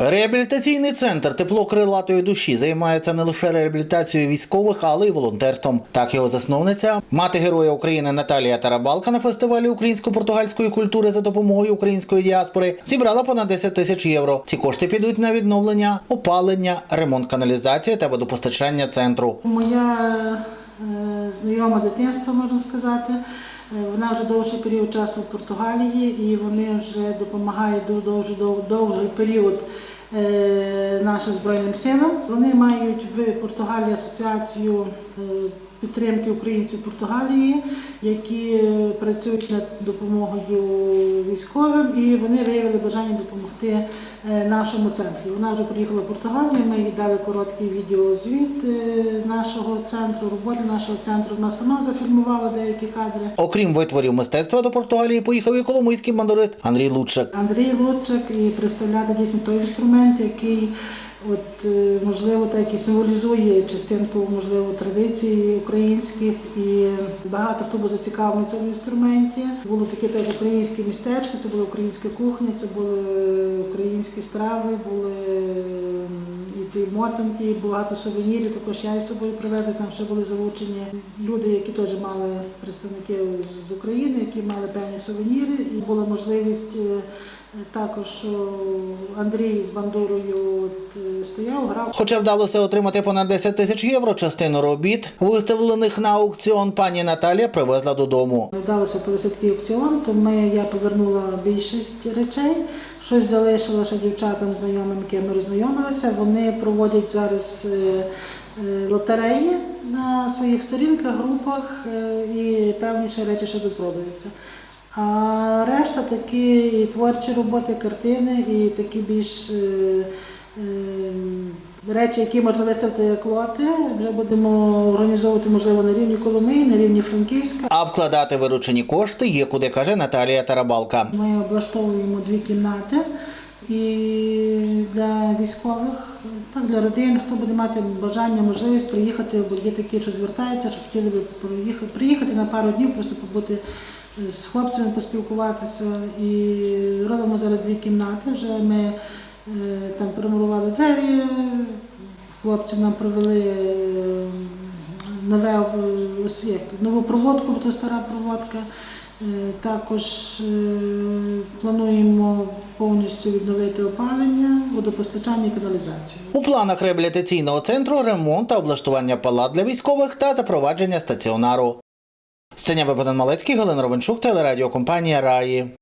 Реабілітаційний центр тепло крилатої душі займається не лише реабілітацією військових, але й волонтерством. Так його засновниця, мати героя України Наталія Тарабалка на фестивалі українсько-португальської культури за допомогою української діаспори зібрала понад 10 тисяч євро. Ці кошти підуть на відновлення, опалення, ремонт каналізації та водопостачання центру. Моя е, знайома дитинства, можна сказати. Е, Вона вже довший період часу в Португалії і вони вже допомагають ду- дуже дов- довгий період нашим Збройним силам. Вони мають в Португалії асоціацію е, підтримки українців Португалії, які е, працюють над допомогою військовим, і вони виявили бажання допомогти е, нашому центрі. Вона вже приїхала в Португалію. Ми їй дали короткий відеозвіт е, з нашого центру, роботи нашого центру. Вона сама зафільмувала деякі кадри. Окрім витворів мистецтва до Португалії, поїхав і коломийський мандорист Андрій Лучик. Андрій Лучик і представляти дійсно той інструмент, який от е, можливо так і символізує частинку можливо традицій українських, і багато хто був зацікавлений в цьому інструменті. Було таке теж українське містечко, це була українська кухня, це були українські страви, були і ці мотанки, багато сувенірів. Також я із собою привезла. Там ще були залучені люди, які теж мали представники з України, які мали певні сувеніри, і була можливість. Також Андрій з бандурою е, стояв, грав. Хоча вдалося отримати понад 10 тисяч євро, частину робіт, виставлених на аукціон, пані Наталія привезла додому. Вдалося провести такий аукціон, то ми, я повернула більшість речей. Щось залишила ще дівчатам знайомим, якими роззнайомилися. Вони проводять зараз е, е, лотереї на своїх сторінках, групах і певні ще речі ще допродаються. А решта такі творчі роботи, картини, і такі більш е, е, речі, які можна виставити як лоти. Вже будемо організовувати, можливо, на рівні Коломиї, на рівні Франківська. А вкладати виручені кошти є куди каже Наталія Тарабалка. Ми облаштовуємо дві кімнати і для військових, так для родин, хто буде мати бажання, можливість приїхати, бо є такі, що звертаються, що хотіли би приїхати, приїхати на пару днів, просто побути з хлопцями, поспілкуватися. І робимо зараз дві кімнати. Вже ми е, там промурували двері, хлопці нам провели е, нове е, як, нову проводку, то стара проводка. Також плануємо повністю відновити опалення, водопостачання і каналізацію. У планах реабілітаційного центру ремонт та облаштування палат для військових та запровадження стаціонару. Сценя Богдан Малецький, Галина Ровенчук, телерадіокомпанія Раї.